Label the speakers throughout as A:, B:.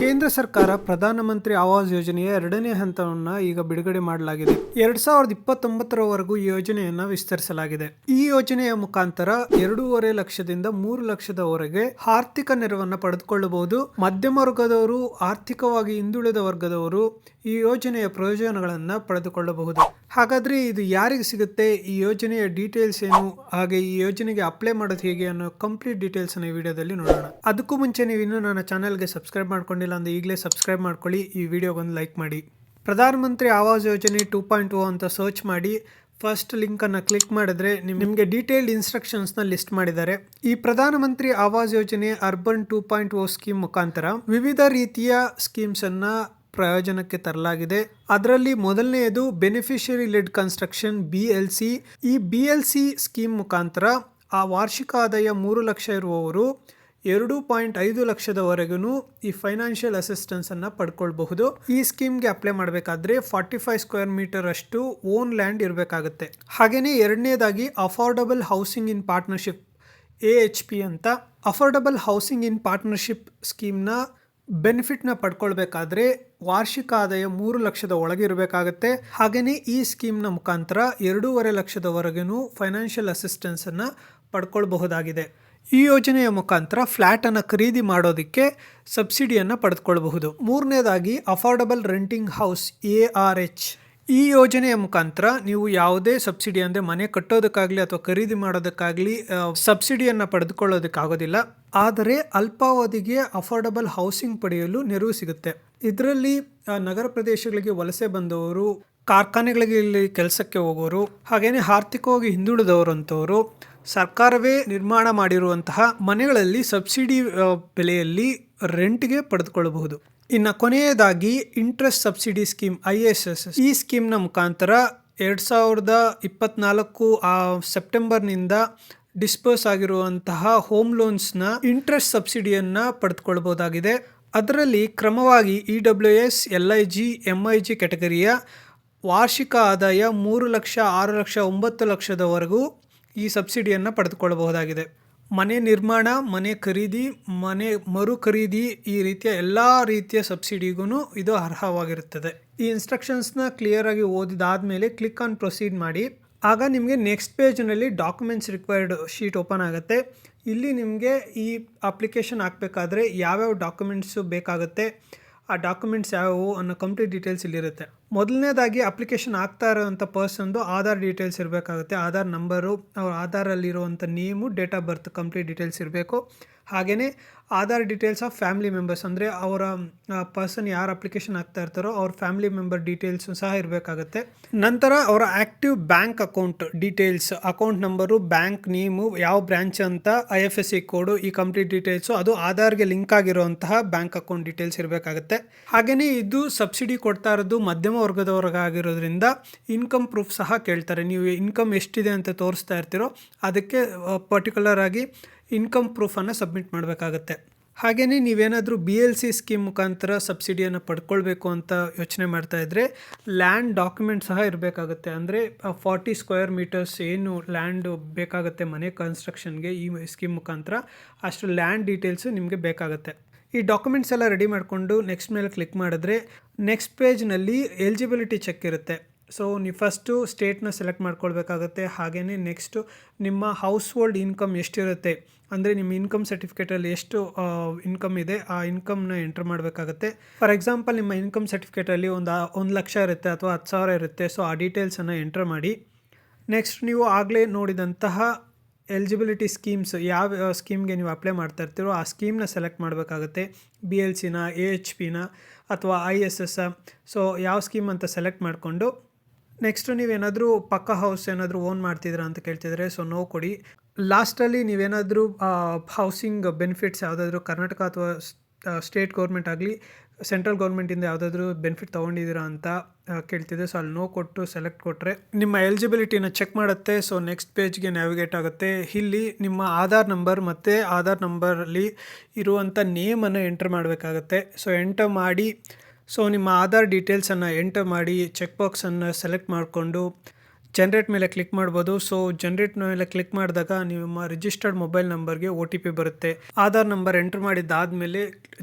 A: ಕೇಂದ್ರ ಸರ್ಕಾರ ಪ್ರಧಾನಮಂತ್ರಿ ಆವಾಸ್ ಯೋಜನೆಯ ಎರಡನೇ ಹಂತವನ್ನು ಈಗ ಬಿಡುಗಡೆ ಮಾಡಲಾಗಿದೆ. ಎರಡ್ ಸಾವಿರದ ಇಪ್ಪತ್ತೊಂಬತ್ತರವರೆಗೂ ಈ ಯೋಜನೆಯನ್ನ ವಿಸ್ತರಿಸಲಾಗಿದೆ. ಈ ಯೋಜನೆಯ ಮುಖಾಂತರ ಎರಡೂವರೆ ಲಕ್ಷದಿಂದ ಮೂರು ಲಕ್ಷದವರೆಗೆ ಆರ್ಥಿಕ ನೆರವನ್ನು ಪಡೆದುಕೊಳ್ಳಬಹುದು. ಮಧ್ಯಮ ವರ್ಗದವರು, ಆರ್ಥಿಕವಾಗಿ ಹಿಂದುಳಿದ ವರ್ಗದವರು ಈ ಯೋಜನೆಯ ಪ್ರಯೋಜನಗಳನ್ನು ಪಡೆದುಕೊಳ್ಳಬಹುದು. ಹಾಗಾದ್ರೆ ಇದು ಯಾರಿಗೆ ಸಿಗುತ್ತೆ? ಈ ಯೋಜನೆಯ ಡೀಟೇಲ್ಸ್ ಏನು? ಹಾಗೆ ಈ ಯೋಜನೆಗೆ ಅಪ್ಲೈ ಮಾಡೋದು ಹೇಗೆ ಅನ್ನೋ ಕಂಪ್ಲೀಟ್ ಡೀಟೇಲ್ಸ್ ಈ ವಿಡಿಯೋದಲ್ಲಿ ನೋಡೋಣ. ಅದಕ್ಕೂ ಮುಂಚೆ ನೀವು ಇನ್ನೂ ನನ್ನ ಚಾನಲ್ಗೆ ಸಬ್ಸ್ಕ್ರೈಬ್ ಮಾಡ್ಕೊಂಡಿಲ್ಲ ಅಂದ್ರೆ ಈಗಲೇ ಸಬ್ಸ್ಕ್ರೈಬ್ ಮಾಡ್ಕೊಳ್ಳಿ, ಈ ವಿಡಿಯೋಗೊಂದು ಲೈಕ್ ಮಾಡಿ. ಪ್ರಧಾನಮಂತ್ರಿ ಆವಾಸ್ ಯೋಜನೆ ಟೂ ಪಾಯಿಂಟ್ ಓ ಅಂತ ಸರ್ಚ್ ಮಾಡಿ ಫಸ್ಟ್ ಲಿಂಕನ್ನು ಕ್ಲಿಕ್ ಮಾಡಿದ್ರೆ ನಿಮಗೆ ಡೀಟೇಲ್ಡ್ ಇನ್ಸ್ಟ್ರಕ್ಷನ್ಸ್ನ ಲಿಸ್ಟ್ ಮಾಡಿದ್ದಾರೆ. ಈ Pradhanmantri Awas Yojana urban two point O scheme ಮುಖಾಂತರ ವಿವಿಧ ರೀತಿಯ ಸ್ಕೀಮ್ಸನ್ನು ಪ್ರಯೋಜನಕ್ಕೆ ತರಲಾಗಿದೆ. ಅದರಲ್ಲಿ ಮೊದಲನೆಯದು beneficiary led construction B L C ಈ ಬಿ ಎಲ್ ಸಿ ಸ್ಕೀಮ್ ಮುಖಾಂತರ ಆ ವಾರ್ಷಿಕ ಆದಾಯ ಮೂರು ಲಕ್ಷ ಇರುವವರು ಎರಡು ಪಾಯಿಂಟ್ ಐದು ಲಕ್ಷದವರೆಗೂ ಈ ಫೈನಾನ್ಷಿಯಲ್ ಅಸಿಸ್ಟೆನ್ಸ್ ಅನ್ನ ಪಡ್ಕೊಳ್ಬಹುದು. ಈ ಸ್ಕೀಮ್ಗೆ ಅಪ್ಲೈ ಮಾಡಬೇಕಾದ್ರೆ ಫಾರ್ಟಿ ಫೈವ್ ಸ್ಕ್ವೇರ್ ಮೀಟರ್ ಅಷ್ಟು ಓನ್ ಲ್ಯಾಂಡ್ ಇರಬೇಕಾಗುತ್ತೆ. ಹಾಗೆಯೇ ಎರಡನೇದಾಗಿ affordable housing in partnership, A H P ಅಂತ. ಅಫೋರ್ಡಬಲ್ ಹೌಸಿಂಗ್ ಇನ್ ಪಾರ್ಟ್ನರ್ಶಿಪ್ ಸ್ಕೀಮ್ನ ಬೆನಿಫಿಟ್ನ ಪಡ್ಕೊಳ್ಬೇಕಾದ್ರೆ ವಾರ್ಷಿಕ ಆದಾಯ ಮೂರು ಲಕ್ಷದ ಒಳಗೆ ಇರಬೇಕಾಗತ್ತೆ. ಹಾಗೆಯೇ ಈ ಸ್ಕೀಮ್ನ ಮುಖಾಂತರ ಎರಡೂವರೆ ಲಕ್ಷದವರೆಗೂ ಫೈನಾನ್ಷಿಯಲ್ ಅಸಿಸ್ಟೆನ್ಸನ್ನು ಪಡ್ಕೊಳ್ಬಹುದಾಗಿದೆ. ಈ ಯೋಜನೆಯ ಮುಖಾಂತರ ಫ್ಲ್ಯಾಟನ್ನು ಖರೀದಿ ಮಾಡೋದಕ್ಕೆ ಸಬ್ಸಿಡಿಯನ್ನು ಪಡೆದುಕೊಳ್ಳಬಹುದು. ಮೂರನೇದಾಗಿ, affordable renting house A R H. ಈ ಯೋಜನೆಯ ಮುಖಾಂತರ ನೀವು ಯಾವುದೇ ಸಬ್ಸಿಡಿ ಅಂದರೆ ಮನೆ ಕಟ್ಟೋದಕ್ಕಾಗಲಿ ಅಥವಾ ಖರೀದಿ ಮಾಡೋದಕ್ಕಾಗಲಿ ಸಬ್ಸಿಡಿಯನ್ನು ಪಡೆದುಕೊಳ್ಳೋದಕ್ಕಾಗೋದಿಲ್ಲ. ಆದರೆ ಅಲ್ಪಾವಧಿಗೆ ಅಫೋರ್ಡಬಲ್ ಹೌಸಿಂಗ್ ಪಡೆಯಲು ನೆರವು ಸಿಗುತ್ತೆ. ಇದರಲ್ಲಿ ನಗರ ಪ್ರದೇಶಗಳಿಗೆ ವಲಸೆ ಬಂದವರು, ಕಾರ್ಖಾನೆಗಳಿಗೆ ಇಲ್ಲಿ ಕೆಲಸಕ್ಕೆ ಹೋಗೋರು ಹಾಗೆಯೇ ಆರ್ಥಿಕವಾಗಿ ಹಿಂದುಳಿದವರು ಅಂತವರು ಸರ್ಕಾರವೇ ನಿರ್ಮಾಣ ಮಾಡಿರುವಂತಹ ಮನೆಗಳಲ್ಲಿ ಸಬ್ಸಿಡಿ ಬೆಲೆಯಲ್ಲಿ ರೆಂಟ್ಗೆ ಪಡೆದುಕೊಳ್ಳಬಹುದು. ಇನ್ನು ಕೊನೆಯದಾಗಿ interest subsidy scheme, I S S. ಈ ಸ್ಕೀಮ್ನ ಮುಖಾಂತರ ಎರಡು ಸಾವಿರದ ಇಪ್ಪತ್ನಾಲ್ಕು, ಆ, ಸೆಪ್ಟೆಂಬರ್ನಿಂದ ಡಿಸ್ಪೋಸ್ ಆಗಿರುವಂತಹ ಹೋಮ್ ಲೋನ್ಸ್ನ ಇಂಟ್ರೆಸ್ಟ್ ಸಬ್ಸಿಡಿಯನ್ನು ಪಡೆದುಕೊಳ್ಬೋದಾಗಿದೆ ಅದರಲ್ಲಿ ಕ್ರಮವಾಗಿ E W S, L I G, M I G ಕ್ಯಾಟಗರಿಯ ವಾರ್ಷಿಕ ಆದಾಯ ಮೂರು ಲಕ್ಷ ಆರು ಲಕ್ಷ ಒಂಬತ್ತು ಲಕ್ಷದವರೆಗೂ ಈ ಸಬ್ಸಿಡಿಯನ್ನು ಪಡೆದುಕೊಳ್ಳಬಹುದಾಗಿದೆ. ಮನೆ ನಿರ್ಮಾಣ, ಮನೆ ಖರೀದಿ, ಮನೆ ಮರು ಖರೀದಿ ಈ ರೀತಿಯ ಎಲ್ಲ ರೀತಿಯ ಸಬ್ಸಿಡಿಗೂ ಇದು ಅರ್ಹವಾಗಿರುತ್ತದೆ. ಈ ಇನ್ಸ್ಟ್ರಕ್ಷನ್ಸ್ನ ಕ್ಲಿಯರ್ ಆಗಿ ಓದಿದಾದ್ಮೇಲೆ ಕ್ಲಿಕ್ ಆನ್ ಪ್ರೊಸೀಡ್ ಮಾಡಿ. ಆಗ ನಿಮಗೆ ನೆಕ್ಸ್ಟ್ ಪೇಜ್ನಲ್ಲಿ ಡಾಕ್ಯುಮೆಂಟ್ಸ್ ರಿಕ್ವೈರ್ಡ್ ಶೀಟ್ ಓಪನ್ ಆಗುತ್ತೆ. ಇಲ್ಲಿ ನಿಮಗೆ ಈ ಅಪ್ಲಿಕೇಶನ್ ಹಾಕಬೇಕಾದ್ರೆ ಯಾವ್ಯಾವ ಡಾಕ್ಯುಮೆಂಟ್ಸು ಬೇಕಾಗುತ್ತೆ, ಆ ಡಾಕ್ಯುಮೆಂಟ್ಸ್ ಯಾವ್ಯಾವು ಅನ್ನೋ ಕಂಪ್ಲೀಟ್ ಡೀಟೇಲ್ಸ್ ಇಲ್ಲಿರುತ್ತೆ. ಮೊದಲನೇದಾಗಿ ಅಪ್ಲಿಕೇಶನ್ ಆಗ್ತಾ ಇರೋವಂಥ ಪರ್ಸನ್ದು ಆಧಾರ್ ಡೀಟೇಲ್ಸ್ ಇರಬೇಕಾಗುತ್ತೆ. ಆಧಾರ್ ನಂಬರು ಅವ್ರ ಆಧಾರಲ್ಲಿರುವಂಥ name date of birth complete details ಇರಬೇಕು. ಹಾಗೆಯೇ Aadhaar details of family members ಅಂದರೆ ಅವರ ಪರ್ಸನ್ ಯಾರು ಅಪ್ಲಿಕೇಶನ್ ಆಗ್ತಾ ಇರ್ತಾರೋ ಅವ್ರ ಫ್ಯಾಮಿಲಿ ಮೆಂಬರ್ ಡೀಟೇಲ್ಸು ಸಹ ಇರಬೇಕಾಗುತ್ತೆ. ನಂತರ ಅವರ active bank account details account number bank name ಯಾವ ಬ್ರ್ಯಾಂಚ್ ಅಂತ I F S C code ಈ ಕಂಪ್ಲೀಟ್ ಡೀಟೇಲ್ಸು ಅದು ಆಧಾರ್ಗೆ ಲಿಂಕ್ ಆಗಿರುವಂತಹ ಬ್ಯಾಂಕ್ ಅಕೌಂಟ್ ಡೀಟೇಲ್ಸ್ ಇರಬೇಕಾಗುತ್ತೆ. ಹಾಗೆಯೇ ಇದು ಸಬ್ಸಿಡಿ ಕೊಡ್ತಾ ಇರೋದು ಮಧ್ಯಮ ವರ್ಗದವರೆಗಾಗಿರೋದ್ರಿಂದ ಇನ್ಕಮ್ ಪ್ರೂಫ್ ಸಹ ಕೇಳ್ತಾರೆ. ನೀವು ಇನ್ಕಮ್ ಎಷ್ಟಿದೆ ಅಂತ ತೋರಿಸ್ತಾ ಇರ್ತೀರೋ ಅದಕ್ಕೆ ಪರ್ಟಿಕ್ಯುಲರ್ ಆಗಿ ಇನ್ಕಮ್ ಪ್ರೂಫನ್ನು ಸಬ್ಮಿಟ್ ಮಾಡಬೇಕಾಗತ್ತೆ. ಹಾಗೆಯೇ ನೀವೇನಾದರೂ ಬಿ ಎಲ್ ಸಿ ಸ್ಕೀಮ್ ಮುಖಾಂತರ ಸಬ್ಸಿಡಿಯನ್ನು ಪಡ್ಕೊಳ್ಬೇಕು ಅಂತ ಯೋಚನೆ ಮಾಡ್ತಾ ಇದ್ದರೆ ಲ್ಯಾಂಡ್ ಡಾಕ್ಯುಮೆಂಟ್ ಸಹ ಇರಬೇಕಾಗುತ್ತೆ. ಅಂದರೆ ಫಾರ್ಟಿ ಸ್ಕ್ವೇರ್ ಮೀಟರ್ಸ್ ಏನು ಲ್ಯಾಂಡು ಬೇಕಾಗುತ್ತೆ ಮನೆ ಕನ್ಸ್ಟ್ರಕ್ಷನ್ಗೆ ಈ ಸ್ಕೀಮ್ ಮುಖಾಂತರ ಅಷ್ಟು ಲ್ಯಾಂಡ್ ಡೀಟೇಲ್ಸು ನಿಮಗೆ ಬೇಕಾಗುತ್ತೆ. ಈ ಡಾಕ್ಯುಮೆಂಟ್ಸ್ ಎಲ್ಲ ರೆಡಿ ಮಾಡಿಕೊಂಡು ನೆಕ್ಸ್ಟ್ ಮೇಲೆ ಕ್ಲಿಕ್ ಮಾಡಿದ್ರೆ ನೆಕ್ಸ್ಟ್ ಪೇಜ್ನಲ್ಲಿ ಎಲಿಜಿಬಿಲಿಟಿ ಚೆಕ್ ಇರುತ್ತೆ. ಸೊ ನೀವು ಫಸ್ಟು ಸ್ಟೇಟ್ನ ಸೆಲೆಕ್ಟ್ ಮಾಡ್ಕೊಳ್ಬೇಕಾಗತ್ತೆ. ಹಾಗೆಯೇ ನೆಕ್ಸ್ಟು ನಿಮ್ಮ ಹೌಸ್ ಹೋಲ್ಡ್ ಇನ್ಕಮ್ ಎಷ್ಟಿರುತ್ತೆ? ಅಂದರೆ ನಿಮ್ಮ ಇನ್ಕಮ್ ಸರ್ಟಿಫಿಕೇಟಲ್ಲಿ ಎಷ್ಟು ಇನ್ಕಮ್ ಇದೆ, ಆ ಇನ್ಕಮ್ನ ಎಂಟರ್ ಮಾಡಬೇಕಾಗತ್ತೆ. ಫಾರ್ ಎಕ್ಸಾಂಪಲ್ ನಿಮ್ಮ ಇನ್ಕಮ್ ಸರ್ಟಿಫಿಕೇಟಲ್ಲಿ ಒಂದು ಒಂದು ಲಕ್ಷ ಇರುತ್ತೆ ಅಥವಾ ಹತ್ತು ಸಾವಿರ ಇರುತ್ತೆ. ಸೊ ಆ ಡೀಟೇಲ್ಸನ್ನು ಎಂಟರ್ ಮಾಡಿ. ನೆಕ್ಸ್ಟ್ ನೀವು ಆಗಲೇ ನೋಡಿದಂತಹ ಎಲಿಜಿಬಿಲಿಟಿ ಸ್ಕೀಮ್ಸ್ ಯಾವ ಸ್ಕೀಮ್ಗೆ ನೀವು ಅಪ್ಲೈ ಮಾಡ್ತಾ ಇರ್ತೀರೋ, ಆ ಸ್ಕೀಮ್ನ ಸೆಲೆಕ್ಟ್ ಮಾಡಬೇಕಾಗುತ್ತೆ. ಬಿ ಎಲ್ ಸಿನ ಎ ಎಚ್ ಪಿನ ಅಥವಾ ಐ ಎಸ್ ಎಸ್ ಸೊ ಯಾವ ಸ್ಕೀಮ್ ಅಂತ ಸೆಲೆಕ್ಟ್ ಮಾಡಿಕೊಂಡು ನೆಕ್ಸ್ಟ್ ನೀವೇನಾದರೂ ಪಕ್ಕ ಹೌಸ್ ಏನಾದರೂ ಓನ್ ಮಾಡ್ತಿದ್ದೀರಾ ಅಂತ ಕೇಳ್ತಿದ್ರೆ ಸೊ ನೋ ಕೊಡಿ. ಲಾಸ್ಟಲ್ಲಿ ನೀವೇನಾದರೂ ಹೌಸಿಂಗ್ ಬೆನಿಫಿಟ್ಸ್ ಯಾವುದಾದ್ರೂ ಕರ್ನಾಟಕ ಅಥವಾ ಸ್ಟೇಟ್ ಗೌರ್ಮೆಂಟ್ ಆಗಲಿ ಸೆಂಟ್ರಲ್ ಗೌರ್ಮೆಂಟಿಂದ ಯಾವುದಾದ್ರೂ ಬೆನಿಫಿಟ್ ತೊಗೊಂಡಿದ್ದೀರಾ ಅಂತ ಕೇಳ್ತಿದ್ರೆ ಕೇಳ್ತಿದೆ ಸೊ ಅಲ್ಲಿ ನೋ ಕೊಟ್ಟು ಸೆಲೆಕ್ಟ್ ಕೊಟ್ಟರೆ ನಿಮ್ಮ ಎಲಿಜಿಬಿಲಿಟಿನ ಚೆಕ್ ಮಾಡುತ್ತೆ. ಸೊ ನೆಕ್ಸ್ಟ್ ಪೇಜ್ಗೆ ನ್ಯಾವಿಗೇಟ್ ಆಗುತ್ತೆ. ಇಲ್ಲಿ ನಿಮ್ಮ ಆಧಾರ್ ನಂಬರ್ ಮತ್ತು ಆಧಾರ್ ನಂಬರಲ್ಲಿ ಇರುವಂಥ ನೇಮನ್ನು ಎಂಟರ್ ಮಾಡಬೇಕಾಗತ್ತೆ. ಸೊ ಎಂಟರ್ ಮಾಡಿ ಸೊ ನಿಮ್ಮ ಆಧಾರ್ ಡೀಟೇಲ್ಸನ್ನು ಎಂಟರ್ ಮಾಡಿ ಚೆಕ್ ಬಾಕ್ಸನ್ನು ಸೆಲೆಕ್ಟ್ ಮಾಡಿಕೊಂಡು ಜನ್ರೇಟ್ ಮೇಲೆ ಕ್ಲಿಕ್ ಮಾಡ್ಬೋದು. ಸೊ ಜನ್ರೇಟ್ ಮೇಲೆ ಕ್ಲಿಕ್ ಮಾಡಿದಾಗ ನಿಮ್ಮ ರಿಜಿಸ್ಟರ್ಡ್ ಮೊಬೈಲ್ ನಂಬರ್ಗೆ ಒ ಟಿ ಪಿ ಬರುತ್ತೆ. ಆಧಾರ್ ನಂಬರ್ ಎಂಟರ್ ಮಾಡಿದ್ದಾದ್ಮೇಲೆ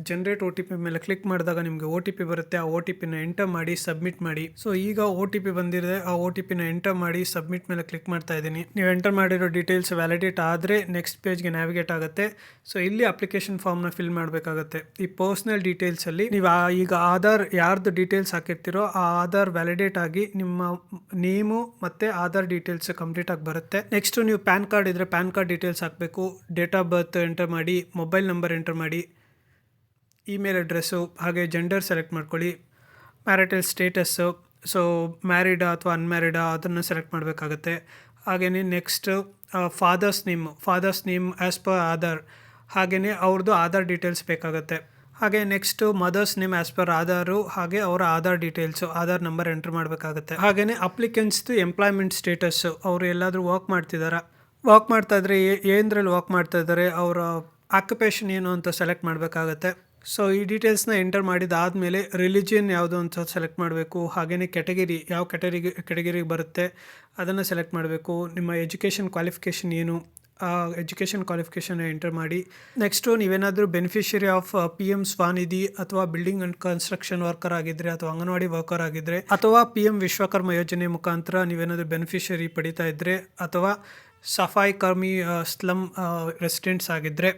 A: ಜನ್ರೇಟ್ ಒ ಟಿ ಪಿ ಮೇಲೆ ಕ್ಲಿಕ್ ಮಾಡಿದಾಗ ನಿಮಗೆ ಒ ಟಿ ಪಿ ಬರುತ್ತೆ. ಆ ಒ ಟಿ ಪಿನ ಎಂಟರ್ ಮಾಡಿ ಸಬ್ಮಿಟ್ ಮಾಡಿ. ಸೊ ಈಗ ಒ ಟಿ ಪಿ ಬಂದಿದೆ. ಆ ಒ ಟಿ ಪಿನ ಎಂಟರ್ ಮಾಡಿ ಸಬ್ಮಿಟ್ ಮೇಲೆ ಕ್ಲಿಕ್ ಮಾಡ್ತಾ ಇದ್ದೀನಿ. ನೀವು ಎಂಟರ್ ಮಾಡಿರೋ ಡೀಟೇಲ್ಸ್ ವ್ಯಾಲಿಡೇಟ್ ಆದರೆ ನೆಕ್ಸ್ಟ್ ಪೇಜ್ಗೆ ನ್ಯಾವಿಗೇಟ್ ಆಗುತ್ತೆ. ಸೊ ಇಲ್ಲಿ ಅಪ್ಲಿಕೇಶನ್ ಫಾರ್ಮ್ನ ಫಿಲ್ ಮಾಡಬೇಕಾಗುತ್ತೆ. ಈ ಪರ್ಸ್ನಲ್ ಡೀಟೇಲ್ಸಲ್ಲಿ ನೀವು ಈಗ ಆಧಾರ್ ಯಾರ್ದು ಡೀಟೇಲ್ಸ್ ಹಾಕಿರ್ತೀರೋ, ಆ ಆಧಾರ್ ವ್ಯಾಲಿಡೇಟ್ ಆಗಿ ನಿಮ್ಮ ನೇಮು ಮತ್ತು ಆಧಾರ್ ಡೀಟೇಲ್ಸ್ ಕಂಪ್ಲೀಟ್ ಆಗಿ ಬರುತ್ತೆ. ನೆಕ್ಸ್ಟ್ ನೀವು ಪ್ಯಾನ್ ಕಾರ್ಡ್ ಇದ್ದರೆ ಪ್ಯಾನ್ ಕಾರ್ಡ್ ಡೀಟೇಲ್ಸ್ ಹಾಕಬೇಕು. ಡೇಟ್ ಆಫ್ ಬರ್ತ್ ಎಂಟರ್ ಮಾಡಿ ಮೊಬೈಲ್ ನಂಬರ್ ಎಂಟರ್ ಮಾಡಿ ಇಮೇಲ್ ಅಡ್ರೆಸ್ಸು ಹಾಗೆ ಜೆಂಡರ್ ಸೆಲೆಕ್ಟ್ ಮಾಡ್ಕೊಳ್ಳಿ. ಮ್ಯಾರಿಟಲ್ ಸ್ಟೇಟಸ್ಸು ಸೊ ಮ್ಯಾರಿಡಾ ಅಥವಾ ಅನ್ಮ್ಯಾರಿಡಾ ಅದನ್ನು ಸೆಲೆಕ್ಟ್ ಮಾಡಬೇಕಾಗತ್ತೆ. ಹಾಗೆಯೇ next father's name father's name as per Aadhaar. ಹಾಗೆಯೇ ಅವ್ರದ್ದು ಆಧಾರ್ ಡೀಟೇಲ್ಸ್ ಬೇಕಾಗುತ್ತೆ. ಹಾಗೆ next mother's name as per Aadhaar ಹಾಗೆ ಅವರ Aadhaar details Aadhaar number enter ಮಾಡಬೇಕಾಗುತ್ತೆ. ಹಾಗೆಯೇ ಅಪ್ಲಿಕೆಂಟ್ಸ್ದು ಎಂಪ್ಲಾಯ್ಮೆಂಟ್ ಸ್ಟೇಟಸ್ಸು ಅವರು ಎಲ್ಲಾದರೂ ವರ್ಕ್ ಮಾಡ್ತಿದ್ದಾರಾ ವರ್ಕ್ ಮಾಡ್ತಾ ಇದ್ರೆ ವರ್ಕ್ ಮಾಡ್ತಾ ಇದ್ದಾರೆ ಅವರ ಆಕ್ಯುಪೇಷನ್ ಏನು ಅಂತ ಸೆಲೆಕ್ಟ್ ಮಾಡಬೇಕಾಗತ್ತೆ. ಸೊ ಈ ಡೀಟೇಲ್ಸ್ನ ಎಂಟರ್ ಮಾಡಿದಾದಮೇಲೆ ರಿಲಿಜಿಯನ್ ಯಾವುದು ಅಂತ ಸೆಲೆಕ್ಟ್ ಮಾಡಬೇಕು ಹಾಗೆಯೇ ಕೆಟಗರಿ ಯಾವ ಕೆಟಗರಿ ಕೆಟಗರಿಗೆ ಬರುತ್ತೆ, ಅದನ್ನು ಸೆಲೆಕ್ಟ್ ಮಾಡಬೇಕು. ನಿಮ್ಮ ಎಜುಕೇಷನ್ ಕ್ವಾಲಿಫಿಕೇಷನ್ ಏನು? ಎಜುಕೇಷನ್ ಕ್ವಾಲಿಫಿಕೇಷನ್ ಎಂಟರ್ ಮಾಡಿ. ನೆಕ್ಸ್ಟು ನೀವೇನಾದರೂ beneficiary of P M Svanidhi ಅಥವಾ ಬಿಲ್ಡಿಂಗ್ ಅಂಡ್ ಕನ್ಸ್ಟ್ರಕ್ಷನ್ ವರ್ಕರ್ ಆಗಿದ್ರೆ ಅಥವಾ ಅಂಗನವಾಡಿ ವರ್ಕರ್ ಆಗಿದ್ರೆ ಅಥವಾ ಪಿ ಎಂ ವಿಶ್ವಕರ್ಮ ಯೋಜನೆ ಮುಖಾಂತರ ನೀವೇನಾದರೂ ಬೆನಿಫಿಷರಿ ಪಡಿತಾ ಇದ್ದರೆ ಅಥವಾ ಸಫಾಯಿ ಕರ್ಮಿ ಸ್ಲಮ್ ರೆಸಿಡೆಂಟ್ಸ್ ಆಗಿದ್ದರೆ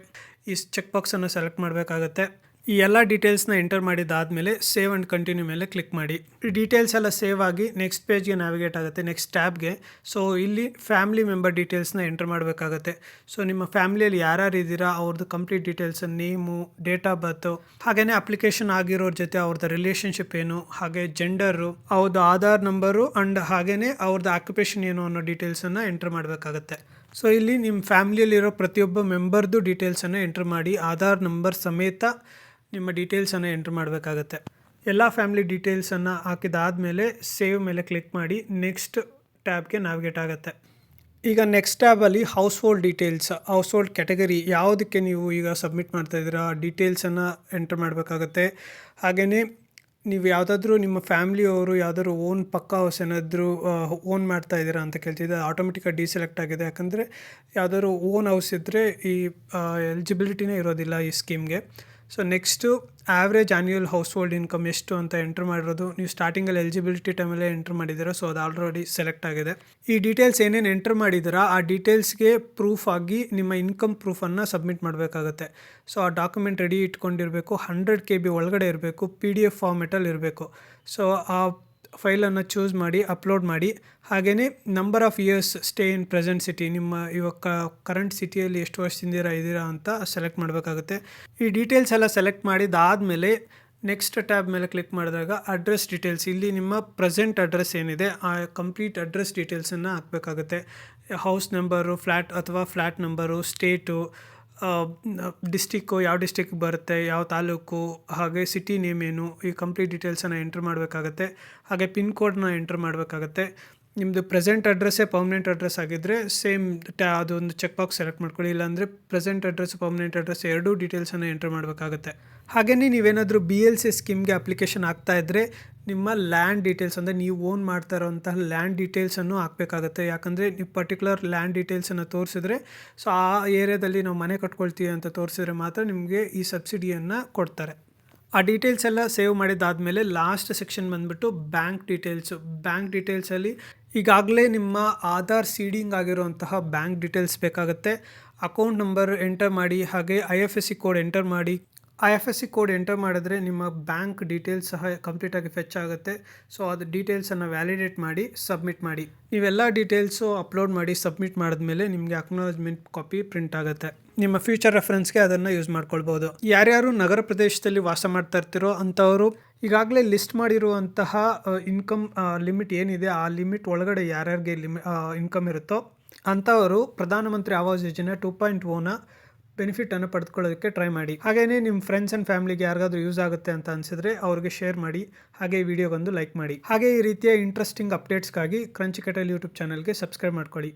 A: ಈ ಚೆಕ್ ಬಾಕ್ಸನ್ನು ಸೆಲೆಕ್ಟ್ ಮಾಡಬೇಕಾಗತ್ತೆ. ಈ ಎಲ್ಲ ಡೀಟೇಲ್ಸ್ನ ಎಂಟರ್ ಮಾಡಿದಾದಮೇಲೆ ಸೇವ್ ಆ್ಯಂಡ್ ಕಂಟಿನ್ಯೂ ಮೇಲೆ ಕ್ಲಿಕ್ ಮಾಡಿ. ಈ ಡೀಟೇಲ್ಸ್ ಎಲ್ಲ ಸೇವ್ ಆಗಿ ನೆಕ್ಸ್ಟ್ ಪೇಜ್ಗೆ ನ್ಯಾವಿಗೇಟ್ ಆಗುತ್ತೆ ನೆಕ್ಸ್ಟ್ ಟ್ಯಾಬ್ಗೆ ಸೊ ಇಲ್ಲಿ ಫ್ಯಾಮಿಲಿ ಮೆಂಬರ್ ಡೀಟೇಲ್ಸ್ನ ಎಂಟರ್ ಮಾಡಬೇಕಾಗತ್ತೆ. ಸೊ ನಿಮ್ಮ ಫ್ಯಾಮಿಲಿಯಲ್ಲಿ ಯಾರ್ಯಾರು ಇದ್ದೀರಾ ಅವ್ರದ್ದು complete details name date of birth ಹಾಗೆಯೇ ಅಪ್ಲಿಕೇಶನ್ ಆಗಿರೋರ ಜೊತೆ ಅವ್ರದ್ದು ರಿಲೇಷನ್ಶಿಪ್ ಏನು, ಹಾಗೆ ಜೆಂಡರು ಅವ್ರದ್ದು ಆಧಾರ್ ನಂಬರು ಆ್ಯಂಡ್ ಹಾಗೆಯೇ ಅವ್ರದ್ದು ಆಕ್ಯುಪೇಷನ್ ಏನು ಅನ್ನೋ ಡೀಟೇಲ್ಸನ್ನು ಎಂಟರ್ ಮಾಡಬೇಕಾಗತ್ತೆ. ಸೊ ಇಲ್ಲಿ ನಿಮ್ಮ ಫ್ಯಾಮಿಲಿಯಲ್ಲಿರೋ ಪ್ರತಿಯೊಬ್ಬ ಮೆಂಬರ್ದು ಡೀಟೇಲ್ಸನ್ನು ಎಂಟರ್ ಮಾಡಿ, ಆಧಾರ್ ನಂಬರ್ ಸಮೇತ ನಿಮ್ಮ ಡೀಟೇಲ್ಸನ್ನು ಎಂಟ್ರ್ ಮಾಡಬೇಕಾಗತ್ತೆ. ಎಲ್ಲ ಫ್ಯಾಮಿಲಿ ಡೀಟೇಲ್ಸನ್ನು ಹಾಕಿದಾದಮೇಲೆ ಸೇವ್ ಮೇಲೆ ಕ್ಲಿಕ್ ಮಾಡಿ ನೆಕ್ಸ್ಟ್ ಟ್ಯಾಬ್ಗೆ ನ್ಯಾವಿಗೇಟ್ ಆಗುತ್ತೆ. ಈಗ ನೆಕ್ಸ್ಟ್ ಟ್ಯಾಬಲ್ಲಿ household details household category ಯಾವುದಕ್ಕೆ ನೀವು ಈಗ ಸಬ್ಮಿಟ್ ಮಾಡ್ತಾ ಇದ್ದೀರಾ ಡೀಟೇಲ್ಸನ್ನು ಎಂಟ್ರ್ ಮಾಡಬೇಕಾಗತ್ತೆ. ಹಾಗೆಯೇ ನೀವು ಯಾವುದಾದ್ರೂ ನಿಮ್ಮ ಫ್ಯಾಮ್ಲಿಯವರು ಯಾವುದಾದ್ರು ಓನ್ ಪಕ್ಕ ಹೌಸ್ ಏನಾದರೂ ಓನ್ ಮಾಡ್ತಾ ಇದ್ದೀರಾ ಅಂತ ಕೇಳ್ತಿದ್ದೆ ಆಟೋಮೆಟಿಕಾಗಿ ಡಿಸೆಲೆಕ್ಟ್ ಆಗಿದೆ. ಯಾಕಂದರೆ ಯಾವುದಾದ್ರು ಓನ್ ಹೌಸ್ ಇದ್ದರೆ ಈ ಎಲಿಜಿಬಿಲಿಟಿನೇ ಇರೋದಿಲ್ಲ ಈ ಸ್ಕೀಮ್ಗೆ so next average annual household income ಎಷ್ಟು ಅಂತ ಎಂಟ್ರ್ ಮಾಡಿರೋದು, ನೀವು ಸ್ಟಾರ್ಟಿಂಗಲ್ಲಿ ಎಲಿಜಿಬಿಲಿಟಿ ಟೈಮಲ್ಲೇ ಎಂಟ್ರ್ ಮಾಡಿದ್ದೀರಾ ಸೊ ಅದು ಆಲ್ರೆಡಿ ಸೆಲೆಕ್ಟ್ ಆಗಿದೆ. ಈ ಡೀಟೇಲ್ಸ್ ಏನೇನು ಎಂಟ್ರ್ ಮಾಡಿದ್ದೀರಾ, ಆ ಡೀಟೇಲ್ಸ್ಗೆ ಪ್ರೂಫ್ ಆಗಿ ನಿಮ್ಮ ಇನ್ಕಮ್ ಪ್ರೂಫನ್ನು ಸಬ್ಮಿಟ್ ಮಾಡಬೇಕಾಗುತ್ತೆ. ಸೊ ಆ ಡಾಕ್ಯುಮೆಂಟ್ ರೆಡಿ ಇಟ್ಕೊಂಡಿರಬೇಕು ಹಂಡ್ರೆಡ್ ಕೆ ಬಿ ಒಳಗಡೆ ಇರಬೇಕು ಪಿ ಡಿ ಎಫ್ ಫಾರ್ಮೆಟಲ್ಲಿ ಇರಬೇಕು. ಸೊ ಆ ಫೈಲನ್ನು ಚೂಸ್ ಮಾಡಿ ಅಪ್ಲೋಡ್ ಮಾಡಿ. ಹಾಗೆಯೇ number of years stay in present city ನಿಮ್ಮ ಇವಾಗ ಕರೆಂಟ್ ಸಿಟಿಯಲ್ಲಿ ಎಷ್ಟು ವರ್ಷದಿಂದ ಇದ್ದೀರಾ ಅಂತ ಸೆಲೆಕ್ಟ್ ಮಾಡಬೇಕಾಗುತ್ತೆ. ಈ ಡೀಟೇಲ್ಸ್ ಎಲ್ಲ ಸೆಲೆಕ್ಟ್ ಮಾಡಿದಾದಮೇಲೆ ನೆಕ್ಸ್ಟ್ ಟ್ಯಾಬ್ ಮೇಲೆ ಕ್ಲಿಕ್ ಮಾಡಿದಾಗ ಅಡ್ರೆಸ್ ಡೀಟೇಲ್ಸ್ ಇಲ್ಲಿ ನಿಮ್ಮ ಪ್ರೆಸೆಂಟ್ ಅಡ್ರೆಸ್ ಏನಿದೆ, ಆ ಕಂಪ್ಲೀಟ್ ಅಡ್ರೆಸ್ ಡೀಟೇಲ್ಸನ್ನು ಹಾಕಬೇಕಾಗುತ್ತೆ. ಹೌಸ್ ನಂಬರು ಫ್ಲ್ಯಾಟ್ ಅಥವಾ ಫ್ಲ್ಯಾಟ್ ನಂಬರು ಸ್ಟೇಟು ಡಿಸ್ಟಿಕ್ಕು, ಯಾವ ಡಿಸ್ಟಿಕ್ ಬರುತ್ತೆ, ಯಾವ ತಾಲೂಕು, ಹಾಗೆ ಸಿಟಿ ನೇಮ್ ಏನು, ಈ ಕಂಪ್ಲೀಟ್ ಡೀಟೇಲ್ಸನ್ನು ಎಂಟ್ರ್ ಮಾಡಬೇಕಾಗತ್ತೆ. ಹಾಗೆ ಪಿನ್ ಕೋಡ್ನ ಎಂಟ್ರ್ ಮಾಡಬೇಕಾಗತ್ತೆ. ನಿಮ್ಮದು ಪ್ರೆಸೆಂಟ್ ಅಡ್ರೆಸ್ಸೇ ಪರ್ಮನೆಂಟ್ ಅಡ್ರೆಸ್ ಆಗಿದ್ದರೆ ಸೇಮ್ ಟ್ಯಾ ಅದೊಂದು ಚೆಕ್ ಬಾಕ್ಸ್ ಸೆಲೆಕ್ಟ್ ಮಾಡ್ಕೊಳ್ಳಿ. ಇಲ್ಲಾಂದರೆ ಪ್ರೆಸೆಂಟ್ ಅಡ್ರೆಸ್, ಪರ್ಮನೆಂಟ್ ಅಡ್ರೆಸ್ ಎರಡೂ ಡೀಟೇಲ್ಸನ್ನು ಎಂಟ್ರ್ ಮಾಡಬೇಕಾಗುತ್ತೆ. ಹಾಗೆಯೇ ನೀವೇನಾದರೂ ಬಿ ಎಲ್ ಸಿ ಸ್ಕೀಮ್ಗೆ ಅಪ್ಲಿಕೇಶನ್ ಆಗ್ತಾ ಇದ್ದರೆ ನಿಮ್ಮ ಲ್ಯಾಂಡ್ ಡೀಟೇಲ್ಸ್ ಅಂದರೆ ನೀವು ಓನ್ ಮಾಡ್ತಾ ಇರೋಂತಹ ಲ್ಯಾಂಡ್ ಡೀಟೇಲ್ಸನ್ನು ಹಾಕಬೇಕಾಗತ್ತೆ. ಯಾಕಂದರೆ ನೀವು ಪರ್ಟಿಕ್ಯುಲರ್ ಲ್ಯಾಂಡ್ ಡೀಟೇಲ್ಸನ್ನು ತೋರಿಸಿದ್ರೆ ಸೊ ಆ ಏರಿಯಾದಲ್ಲಿ ನಾವು ಮನೆ ಕಟ್ಕೊಳ್ತೀವಿ ಅಂತ ತೋರಿಸಿದ್ರೆ ಮಾತ್ರ ನಿಮಗೆ ಈ ಸಬ್ಸಿಡಿಯನ್ನು ಕೊಡ್ತಾರೆ. ಆ ಡೀಟೇಲ್ಸ್ ಎಲ್ಲ ಸೇವ್ ಮಾಡಿದ್ದಾದಮೇಲೆ ಲಾಸ್ಟ್ ಸೆಕ್ಷನ್ ಬಂದುಬಿಟ್ಟು ಬ್ಯಾಂಕ್ ಡೀಟೇಲ್ಸು ಬ್ಯಾಂಕ್ ಡೀಟೇಲ್ಸಲ್ಲಿ ಈಗಾಗಲೇ ನಿಮ್ಮ ಆಧಾರ್ ಸೀಡಿಂಗ್ ಆಗಿರುವಂತಹ ಬ್ಯಾಂಕ್ ಡೀಟೇಲ್ಸ್ ಬೇಕಾಗುತ್ತೆ. ಅಕೌಂಟ್ ನಂಬರ್ ಎಂಟರ್ ಮಾಡಿ, ಹಾಗೆ I F S C code enter ಮಾಡಿ I F S C code enter ಮಾಡಿದ್ರೆ ನಿಮ್ಮ ಬ್ಯಾಂಕ್ ಡೀಟೇಲ್ಸ್ ಸಹ ಕಂಪ್ಲೀಟಾಗಿ ಫೆಚ್ ಆಗುತ್ತೆ. ಸೊ ಅದು ಡೀಟೇಲ್ಸನ್ನು ವ್ಯಾಲಿಡೇಟ್ ಮಾಡಿ ಸಬ್ಮಿಟ್ ಮಾಡಿ. ನೀವೆಲ್ಲ ಡೀಟೇಲ್ಸು ಅಪ್ಲೋಡ್ ಮಾಡಿ ಸಬ್ಮಿಟ್ ಮಾಡಿದ್ಮೇಲೆ ನಿಮಗೆ ಅಕ್ನಾಲಜ್ಮೆಂಟ್ ಕಾಪಿ ಪ್ರಿಂಟ್ ಆಗುತ್ತೆ. ನಿಮ್ಮ ಫ್ಯೂಚರ್ ರೆಫರೆನ್ಸ್ಗೆ ಅದನ್ನು ಯೂಸ್ ಮಾಡ್ಕೊಳ್ಬೋದು. ಯಾರ್ಯಾರು ನಗರ ಪ್ರದೇಶದಲ್ಲಿ ವಾಸ ಮಾಡ್ತಾ ಇರ್ತೀರೋ ಅಂಥವರು, ಈಗಾಗಲೇ ಲಿಸ್ಟ್ ಮಾಡಿರುವಂತಹ ಇನ್ಕಮ್ ಲಿಮಿಟ್ ಏನಿದೆ, ಆ ಲಿಮಿಟ್ ಒಳಗಡೆ ಯಾರ್ಯಾರಿಗೆ ಲಿಮಿ ಇನ್ಕಮ್ ಇರುತ್ತೋ ಅಂಥವರು ಪ್ರಧಾನಮಂತ್ರಿ ಆವಾಸ್ ಯೋಜನೆ ಟೂ ಪಾಯಿಂಟ್ ಓನ ಬೆನಿಫಿಟನ್ನು ಪಡೆದುಕೊಳ್ಳೋದಕ್ಕೆ ಟ್ರೈ ಮಾಡಿ. ಹಾಗೆಯೇ ನಿಮ್ಮ ಫ್ರೆಂಡ್ಸ್ ಆ್ಯಂಡ್ ಫ್ಯಾಮಿಲಿಗೆ ಯಾರಿಗಾದ್ರೂ ಯೂಸ್ ಆಗುತ್ತೆ ಅಂತ ಅನಿಸಿದ್ರೆ ಅವ್ರಿಗೆ ಶೇರ್ ಮಾಡಿ, ಹಾಗೆ ಈ ವಿಡಿಯೋಗೊಂದು ಲೈಕ್ ಮಾಡಿ. ಹಾಗೆ ಈ ರೀತಿಯ ಇಂಟ್ರೆಸ್ಟಿಂಗ್ ಅಪ್ಡೇಟ್ಸ್ಗಾಗಿ ಕ್ರಂಚಿ ಕಟಲ್ ಯೂಟ್ಯೂಬ್ ಚಾನಲ್ಗೆ ಸಬ್ಸ್ಕ್ರೈಬ್ ಮಾಡ್ಕೊಳ್ಳಿ.